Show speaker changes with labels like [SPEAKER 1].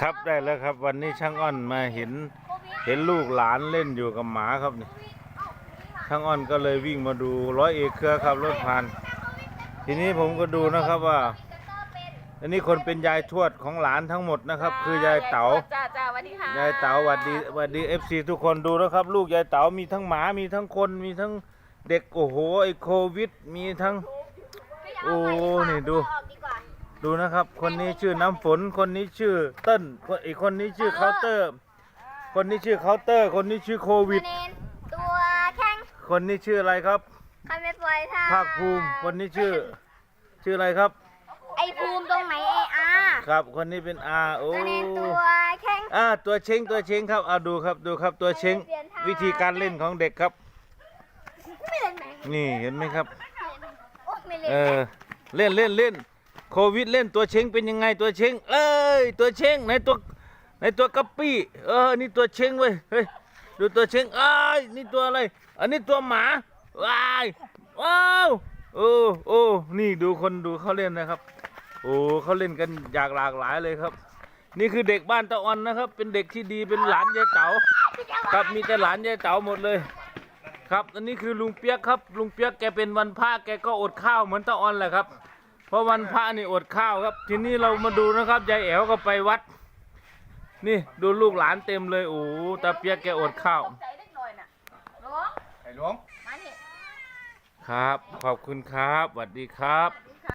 [SPEAKER 1] ครับได้แล้วครับ วันนี้ช่างอ้อนมาเห็น เห็นลูกหลานเล่นอยู่กับหมาครับนี่ช่างอ้อนก็เลยวิ่งมาดูร้อยเอกเครือขับรถผ่าน ทีนี้ผมก็ดูนะครับว่า อันนี้คนเป็นยายทวดของหลานทั้งหมดนะครับ คือยายเต๋า
[SPEAKER 2] จ้าจ้าสวัสดีค่ะ
[SPEAKER 1] ยายเต๋าหวัดดีหวัดดีเอฟซีทุกคนดูนะครับ ลูกยายเต๋ามีทั้งหมามีทั้งคนมีทั้งเด็กโอ้โหไอโควิด มีทั้งโอ้นี่ดู ดูนะครับ คนนี้ชื่อน้ำฝน คนนี้ชื่อเติ้ลคนอีกคนนี้ชื่อเคาน์เตอร์ คนนี้ชื่อเคาน์เตอร์ คนนี้ชื่อโควิด
[SPEAKER 3] เนนตัวแข้ง
[SPEAKER 1] คนนี้ชื่ออะไรครับ
[SPEAKER 3] ใครไม่ปล่อยท่า
[SPEAKER 1] ภาคภูมิ คนนี้ชื่อ ชื่ออะไรครับ
[SPEAKER 3] ไอภูมิตรงไหนไออา
[SPEAKER 1] ครับ คนนี้เป็นอาโอ้
[SPEAKER 3] ตัวเนนตัวแข้ง
[SPEAKER 1] อ่าตัวเช้งตัวเช้งครับเอาดูครับดูครับตัวเช้งวิธีการเล่นของเด็กครับ
[SPEAKER 3] ไม่เล่นไหน
[SPEAKER 1] นี่เห็นไหมครับ
[SPEAKER 3] โอ้ไม่เล่น
[SPEAKER 1] เออเล่นเล่นเล่น โควิดเล่นตัวเช้งเป็นยังไงตัวเช้งเอ้ยตัวเช้งในตัวในตัวกระปี้เออนี่ตัวเช้งเว้ยเฮ้ยดูตัวเช้งเอ้ยนี่ตัวอะไร อันนี้ตัวหมาว้ายว้าวโอ้โอ้นี่ดูคนดูเขาเล่นนะครับ โอ้เขาเล่นกันอยางหลากหลายเลยครับ นี่คือเด็กบ้านตะออนนะครับ เป็นเด็กที่ดีเป็นหลานยายเต๋าครับมีแต่หลานยายเต๋าหมดเลยครับ อันนี้คือลุงเปียกครับ ลุงเปียกแกเป็นวันพระแกก็อดข้าวเหมือนตาออนแหละครับ เพราะวันพระนี่อดข้าวครับ ทีนี้เรามาดูนะครับยายแอ๋วก็ไปวัด นี่ดูลูกหลานเต็มเลยโอ้ตาเปียกแกอดข้าว
[SPEAKER 2] ใจเล็กหน่อยน่ะหลวง
[SPEAKER 4] ไอ้หลวง
[SPEAKER 2] มานี่
[SPEAKER 1] ครับ ขอบคุณครับสวัสดีครับ
[SPEAKER 3] สวัสดี